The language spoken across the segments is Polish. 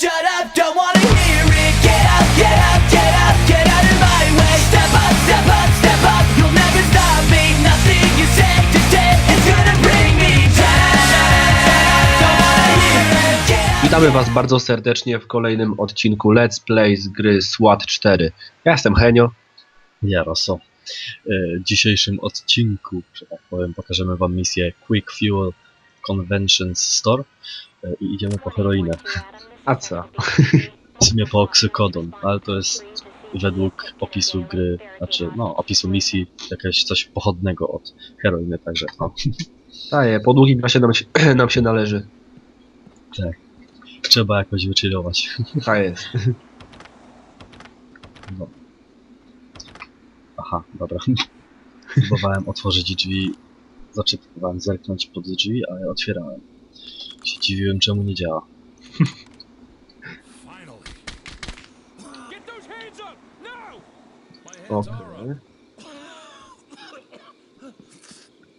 shut up, don't wanna hear it. Get up, get up, get up, get out of my way. Step up, step up, step up, you'll never stop me. Nothing you say today is gonna bring me down. Don't wanna hear it. Get up. Witamy Was bardzo serdecznie w kolejnym odcinku Let's Play z gry SWAT 4. Ja jestem Henio. Jaroso. E, W dzisiejszym odcinku, że tak powiem, pokażemy wam misję Quick Fuel Conventions Store e, i idziemy po heroinę. A co? W sumie po oksykodon, ale to jest według opisu gry, znaczy no, opisu misji jakieś coś pochodnego od heroiny, także no, Daję, po długim czasie nam się, nam się należy. trzeba jakoś wychillować. Tak jest. No. Aha, dobra. Próbowałem otworzyć drzwi, znaczy próbowałem zerknąć pod drzwi, ale otwierałem. Się dziwiłem, czemu nie działa. Get those hands up! Now!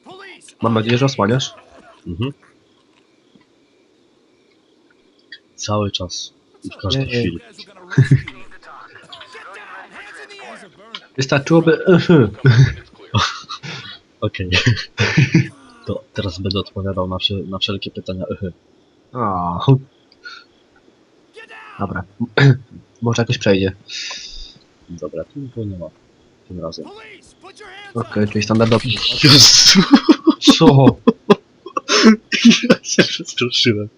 Police! Mam nadzieję, że osłaniasz. Mhm. Cały czas i w każdej chwili. Wystarczyłoby... Okej. To teraz będę odpowiadał na, wsze- na wszelkie pytania. O. Dobra. Może jakoś przejdzie. Dobra, tu nie ma. Tym razem. Okej, czyli standardowo. Jezu! Co? Ja się przestraszyłem.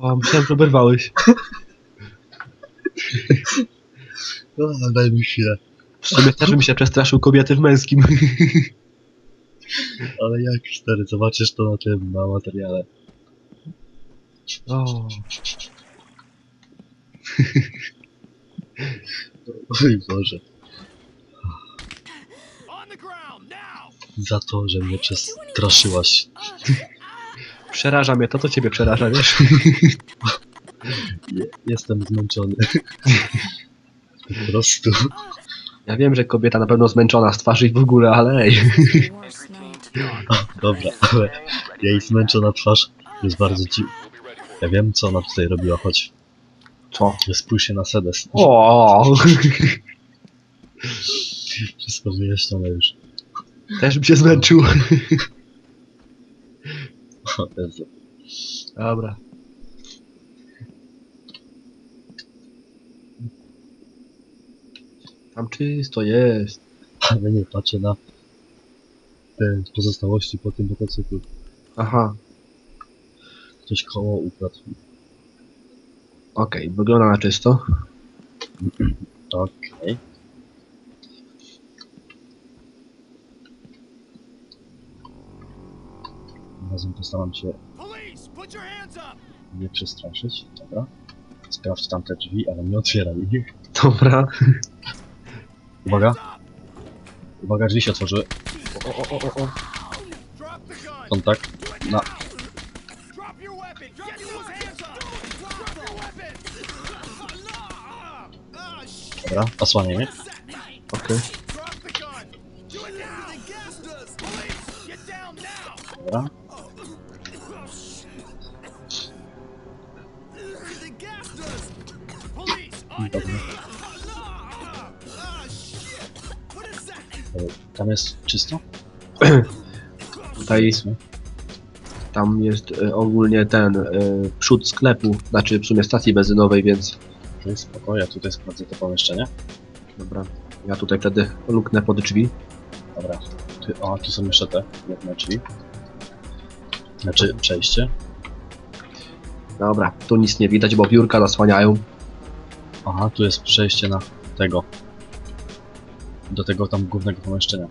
O, myślałem, że oberwałeś. No, daj mi chwilę. W sumie też bym się przestraszył kobiety w męskim. Ale jak stary, zobaczysz to na tym, na materiale. O. Oj Boże. Za to, że mnie przestraszyłaś. Przeraża mnie to, co ciebie przeraża, wiesz? Je- Jestem zmęczony. Po prostu. Ja wiem, że kobieta na pewno zmęczona z twarzy i w ogóle, ale ej. Dobra, ale jej zmęczona twarz jest bardzo dziwna. Ja wiem, co ona tutaj robiła, choć Co? spójrz się na sedes. O, Wszystko wyjaśnione już. Też bym się zmęczył. O Jezu. Dobra. Tam czysto jest. Ale nie, patrzę na te pozostałości po tym motocyklu. Aha, Ktoś koło ukradł. Okej, wygląda na czysto. Okej. Razem postaram się Police! Put your hands up! nie przestraszyć. Dobra. Sprawdź tamte drzwi, ale nie otwieraj ich. Dobra. Uwaga. Uwaga, drzwi się otworzyły. O, o, o, o, o. Kontakt. Na. Dobra. Us! Police! On Dobra. E, Tam jest czysto? Tutaj, Powiedzmy. tam jest e, ogólnie ten e, przód sklepu, znaczy w sumie stacji benzynowej, więc Okej, spoko, ja tutaj sprawdzę to pomieszczenie. dobra. Ja tutaj wtedy luknę pod drzwi. Dobra. Tu, o, tu są jeszcze te jedne drzwi. Znaczy przejście. Dobra, tu nic nie widać, bo biurka zasłaniają. Aha, tu jest przejście na tego. Do tego tam głównego pomieszczenia.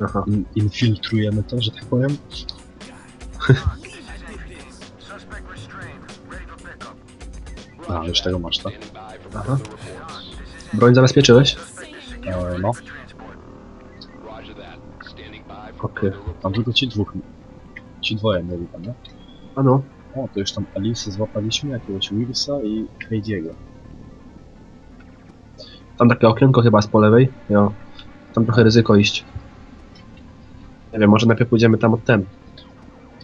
Aha. In, infiltrujemy to, że tak powiem. A, już tego masz, tak? Aha. Broń zabezpieczyłeś? E, no, Okej. tam tylko ci dwóch. Ci dwoje mieli tam, nie? A no. O, to już tam Alice złapaliśmy, jakiegoś Willsa i Heidiego. Tam takie okienko chyba jest po lewej. Jo. Tam trochę ryzyko iść. Nie wiem, może najpierw pójdziemy tam od ten.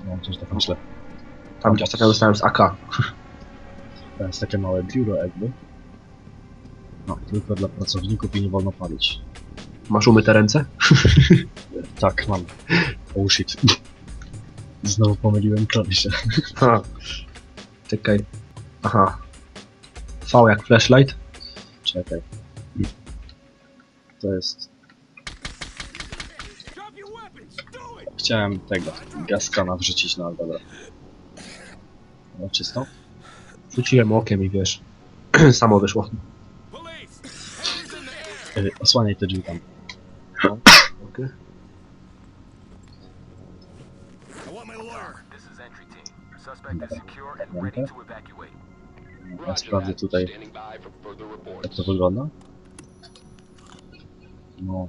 No, też tak myślę. Tam gdzie ostatnio dostałem z AK. To jest takie małe biuro jakby. No, tylko dla pracowników i nie wolno palić. Masz umyte ręce? Tak, mam. Oh shit. Znowu pomyliłem klawisze. Ha. Czekaj. Aha. V jak flashlight? Czekaj. To jest... Chciałem tego, gaskana wrzucić na dobra. No czysto? Rzuciłem okiem i wiesz. Samo wyszło. Yy, osłaniaj te drzwi tam. Okay. to evacuate. Ja sprawdzę tutaj, jak to wygląda. No.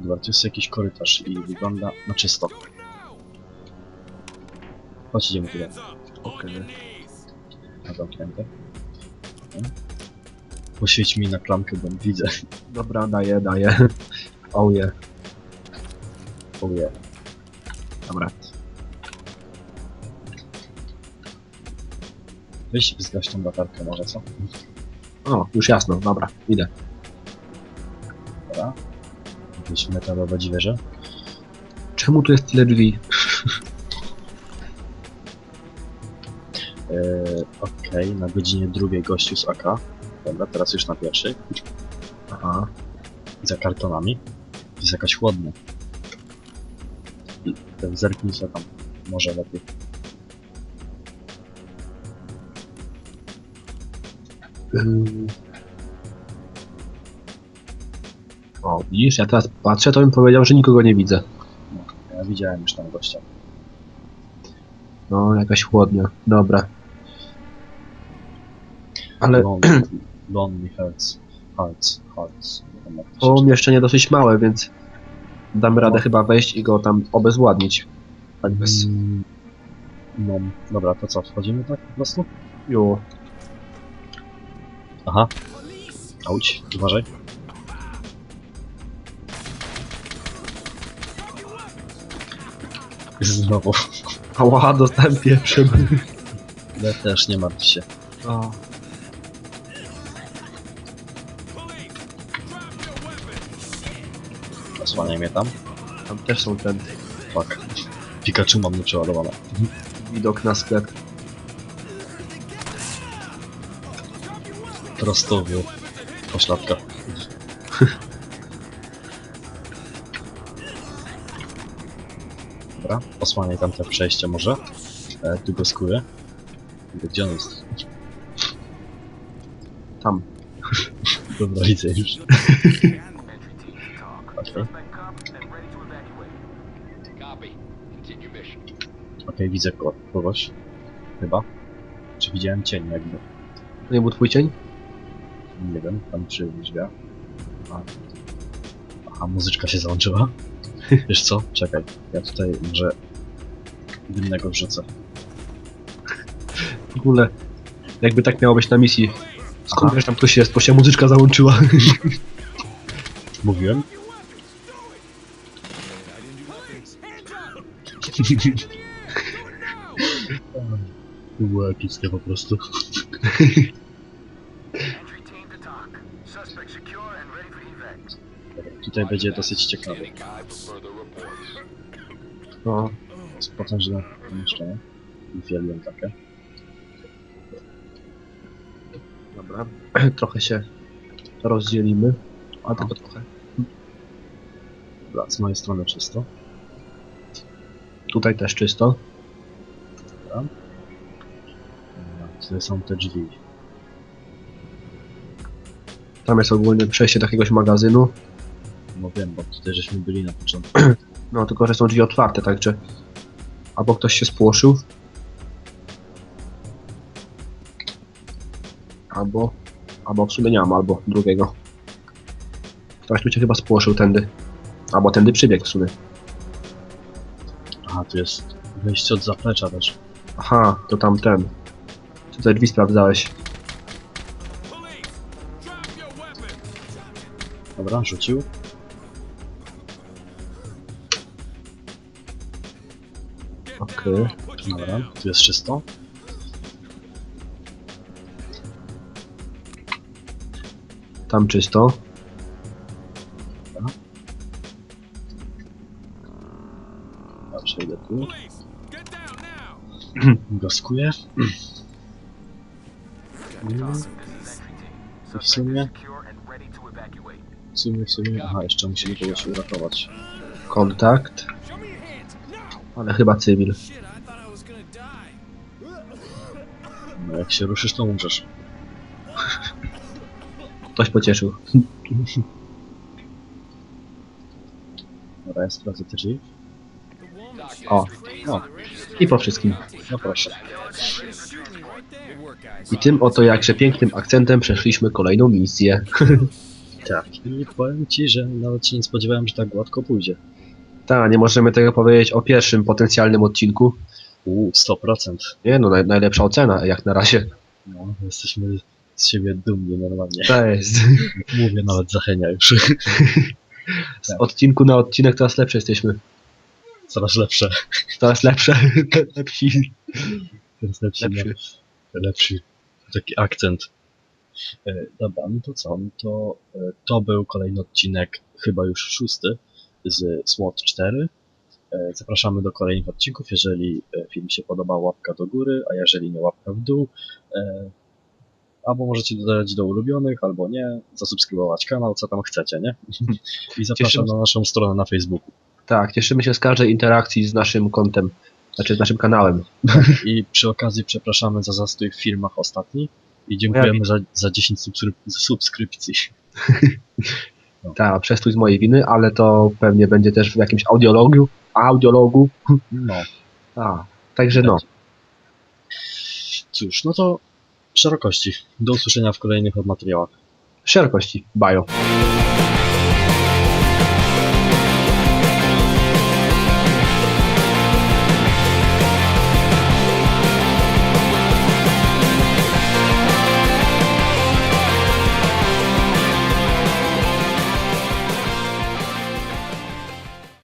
Dobra, tu jest jakiś korytarz i wygląda na czysto. Chodź, idziemy up. On Okay. Zamknięte. Dobra. Poświeć mi na klamkę, bo widzę. Dobra, daję, daję. Oh yeah. Oje. Dobra. Weź zgaś tą latarkę może, co? O, już jasno, dobra, idę. Dobra. Jakieś metalowe dźwierze. Czemu tu jest tyle drzwi? Okej, na godzinie drugiej gościu z AK. Dobra, teraz już na pierwszej. Aha. Za kartonami. Jest jakaś chłodnia. Ten zerknij sobie tam. Może lepiej. O, widzisz, ja teraz patrzę, to bym powiedział, że nikogo nie widzę. Ja widziałem już tam gościa. No, jakaś chłodnia. Dobra. Ale Lonely, Hearts. Hearts. Hearts. Pomieszczenie dosyć małe, więc damy radę chyba wejść i go tam obezwładnić. Tak bez... Mm, No, dobra, to co, wchodzimy tak po prostu? Jo. Aha. Auć, uważaj. Znowu. Ała, dostałem pierwszym. Ja też, nie martw się. O. Osłaniaj mnie tam. Tam też są ten Fuck. Pikachu mam nieprzeładowane. widok na sklep. Prostowiu. Pośladka. Dobra, osłaniaj tam te przejście może. E, tu go skuję. Gdzie on jest? Tam. Dobra, widzę już. mission. Okej, widzę ko kogoś. Chyba. Czy widziałem cień jakby? To nie był twój cień? Nie wiem, tam przy drzwiach. A. Aha, muzyczka się załączyła. Wiesz co? Czekaj, ja tutaj może innego wrzucę. W ogóle, jakby tak miało być na misji. Skąd Aha. wiesz, tam ktoś jest, bo się muzyczka załączyła. Mówiłem? To było epickie po prostu. Dobra, tutaj będzie dosyć. No, To jest potężne pomieszczenie. Uwielbiam takie. dobra. trochę się rozdzielimy. A tylko trochę. Dobra, z mojej strony czysto. Tutaj też czysto. Dobra. Tutaj są te drzwi. Tam jest ogólnie przejście do jakiegoś magazynu. No wiem, bo tutaj żeśmy byli na początku. No, tylko że są drzwi otwarte, także albo ktoś się spłoszył, albo, albo w sumie nie mam, albo drugiego. Ktoś tu się chyba spłoszył tędy, albo tędy przybiegł w sumie. Aha, tu jest wejście od zaplecza też. Aha, to tam ten. Tutaj drzwi sprawdzałeś. Dobra, rzucił. Okej. Dobra, tu jest czysto. Tam czysto. Now. Gaskuję. I w sumie, w sumie, w sumie, aha, jeszcze musimy kogoś uratować. Kontakt. Ale chyba cywil. No jak się ruszysz, to umrzesz. Ktoś pocieszył. Dobra, ja sprawdzę te drzwi. O. O. I po wszystkim. No proszę. I tym oto jakże pięknym akcentem przeszliśmy kolejną misję. Tak, i powiem ci, że nawet się nie spodziewałem, że tak gładko pójdzie. Tak, nie możemy tego powiedzieć o pierwszym potencjalnym odcinku. Uuu, 100%. Nie no, naj, najlepsza ocena jak na razie. No, jesteśmy z siebie dumni normalnie. To jest. Mówię nawet zachęcia już. Z odcinku na odcinek coraz lepsze jesteśmy. Coraz lepsze. Coraz lepsze. Lepsi. Coraz lepszy. Lepszy. no, lepszy. Taki akcent. E, dobra, no to co? No to, e, to był kolejny odcinek, chyba już szósty, z SWOT 4. E, zapraszamy do kolejnych odcinków. Jeżeli film się podobał, łapka do góry, a jeżeli nie, łapka w dół. Albo możecie dodać do ulubionych, albo nie, zasubskrybować kanał, co tam chcecie, nie? I zapraszam Cieszymy- na naszą stronę na Facebooku. Tak, cieszymy się z każdej interakcji z naszym kontem. Znaczy z naszym kanałem. I przy okazji przepraszamy za zastój w filmach ostatni i dziękujemy za, za 10 subskryp- subskrypcji. Tak, przestój z mojej winy, ale to pewnie będzie też w jakimś audiologu. Audiologu. No, A, także no. cóż, no to szerokości. Do usłyszenia w kolejnych materiałach. Szerokości. Bajo.